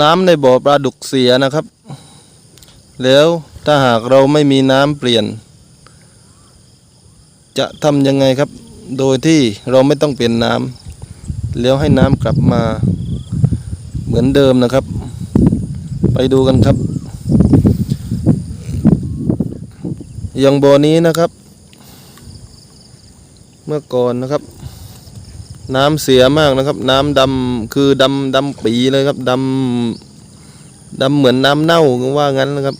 น้ำในบ่อปลาดุกเสียนะครับ แล้วถ้าหากเราไม่มีน้ำเปลี่ยน จะทำยังไงครับ โดยที่เราไม่ต้องเปลี่ยนน้ำแล้วให้น้ำกลับมาเหมือนเดิมนะครับ ไปดูกันครับ อย่างบ่อนี้นะครับ เมื่อก่อนนะครับ น้ำเสียมากนะครับ น้ำดำคือดำดำปีเลยครับดำดำเหมือนน้ำเน่าว่างั้นนะครับ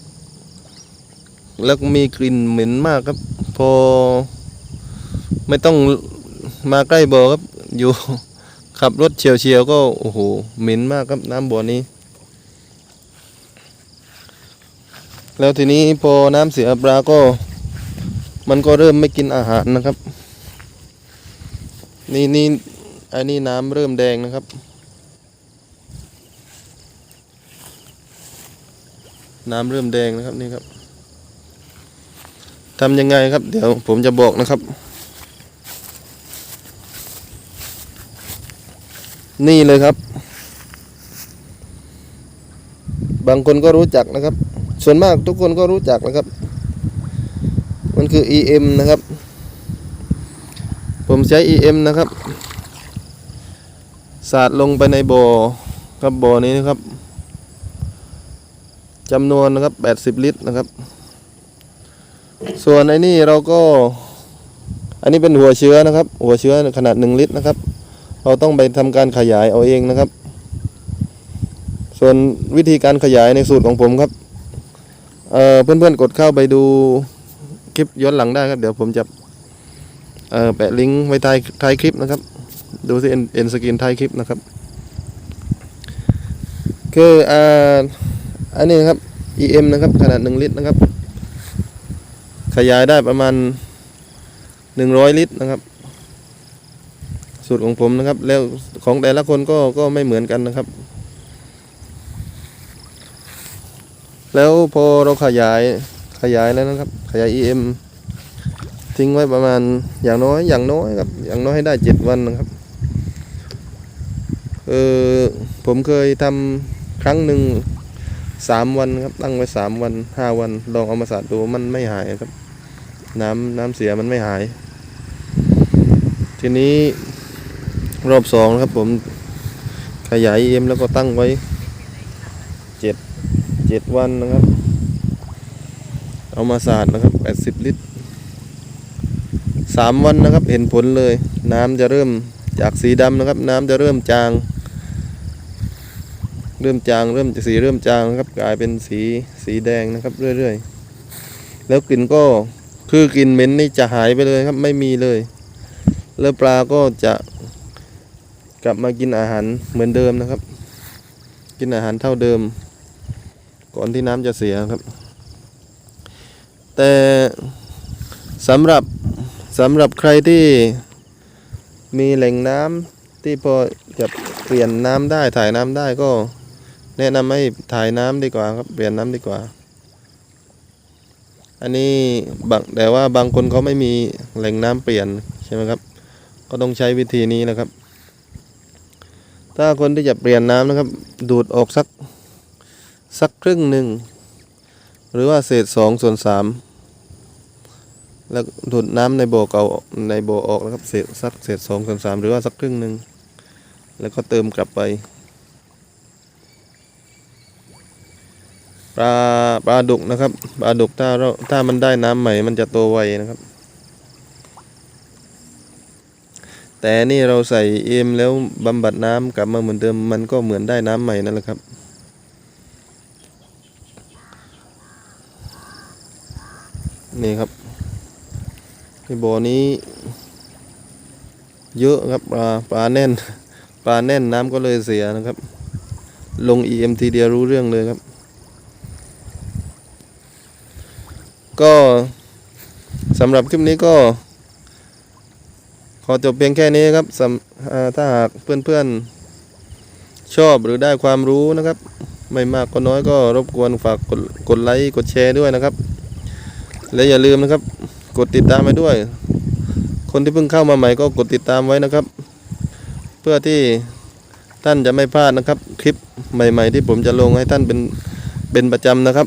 แล้วมีกลิ่นเหม็นมากครับ พอ ไม่ต้องมาใกล้บ่อครับ อยู่ ขับรถเฉียวๆก็โอ้โหเหม็นมากครับ น้ำบ่อนี้ แล้วทีนี้พอน้ำเสียปลาก็ มันก็เริ่มไม่กินอาหารนะครับนี่นี่ อันนี้น้ำเริ่มแดงนะครับ น้ำเริ่มแดงนะครับนี่ครับทำยังไงครับ เดี๋ยวผมจะบอกนะครับ นี่เลยครับ บางคนก็รู้จักนะครับ ส่วนมากทุกคนก็รู้จักนะครับ มันคือ EM นะครับ ผมใช้ EM นะครับ สาดลงไปในบ่อครับบ่อนี้นะครับจำนวนนะครับ 80 ลิตรนะครับ ส่วนไอ้นี่เราก็ อันนี้เป็นหัวเชื้อนะครับ หัวเชื้อขนาด 1 ลิตรนะครับ เราต้องไปทำการขยายเอาเองนะครับ ส่วนวิธีการขยายในสูตรของผมครับเอ่อเพื่อนๆกดเข้าไปดูคลิปย้อนหลังได้ครับ เดี๋ยวผมจะเอ่อแปะลิงก์ไว้ท้ายท้ายคลิปนะครับ ดูสิเอ็นเอ็นสกินท้ายคลิปนะครับ คืออ่าอันนี้นะครับ EM นะครับ ขนาด 1 ลิตรนะครับ ขยายได้ประมาณ 100 ลิตรนะครับ สูตรของผมนะครับ แล้วของแต่ละคนก็ก็ไม่เหมือนกันนะครับ แล้วพอเราขยายขยายแล้วนะครับ ขยาย EM ทิ้งไว้ประมาณอย่างน้อยอย่างน้อยครับ อย่างน้อยให้ได้เจ็ดวันนะครับ ออผมเคยทำครั้งหนึ่งสามวันครับตั้งไว้สามวันห้าวัน ลองเอามาสาดดูมันไม่หายครับ น้ำน้ำเสียมันไม่หาย ทีนี้รอบสองครับผมขยาย EM แล้วก็ตั้งไว้เจ็ดเจ็ดวันนะครับ เอามาสาดนะครับแปดสิบลิตรสามวันนะครับเห็นผลเลย น้ำจะเริ่มจากสีดำนะครับ น้ำจะเริ่มจาง เริ่มจางเริ่มสีเริ่มจางนะครับกลายเป็นสีสีแดงนะครับเรื่อยๆ แล้วกลิ่นก็คือกลิ่นเหม็นนี่จะหายไปเลยครับไม่มีเลย แล้วปลาก็จะกลับมากินอาหารเหมือนเดิมนะครับ กินอาหารเท่าเดิม ก่อนที่น้ำจะเสียครับ แต่สำหรับสำหรับใครที่มีแหล่งน้ำที่พอจะเปลี่ยนน้ำได้ถ่ายน้ำได้ก็ แนะนำให้ถ่ายน้ำดีกว่าครับเปลี่ยนน้ำดีกว่า อันนี้บางแต่ว่าบางคนเขาไม่มีแหล่งน้ำเปลี่ยนใช่ไหมครับ ก็ต้องใช้วิธีนี้นะครับ ถ้าคนที่จะเปลี่ยนน้ำนะครับ ดูดออกสักสักครึ่งหนึ่งหรือว่าเศษสองส่วนสามแล้วดูดน้ำในโบเก่าในโบออกนะครับเศษสักเศษสองส่วนสามหรือว่าสักครึ่งหนึ่งแล้วก็เติมกลับไป ปลาปลาดุกนะครับปลาดุกถ้าเราถ้ามันได้น้ำใหม่มันจะโตไวนะครับ แต่นี่เราใส่เอ็มแล้วบำบัดน้ำกลับมาเหมือนเดิมมันก็เหมือนได้น้ำใหม่นั่นแหละครับนี่ครับในบ่อนี้ เยอะครับปลาปลาแน่น ปลาแน่นน้ำก็เลยเสียนะครับ ลง EM ทีเดียวรู้เรื่องเลยครับ ก็สำหรับคลิปนี้ก็ ขอจบเพียงแค่นี้ครับถ้าหากเพื่อนๆ ชอบหรือได้ความรู้นะครับ ไม่มากก็น้อยก็รบกวนฝากกดกดไลค์กดแชร์ด้วยนะครับ และอย่าลืมนะครับ กดติดตามไปด้วย คนที่เพิ่งเข้ามาใหม่ก็กดติดตามไว้นะครับ เพื่อที่ท่านจะไม่พลาดนะครับ คลิปใหม่ ๆ ที่ผมจะลงให้ท่านเป็นเป็นประจำนะครับ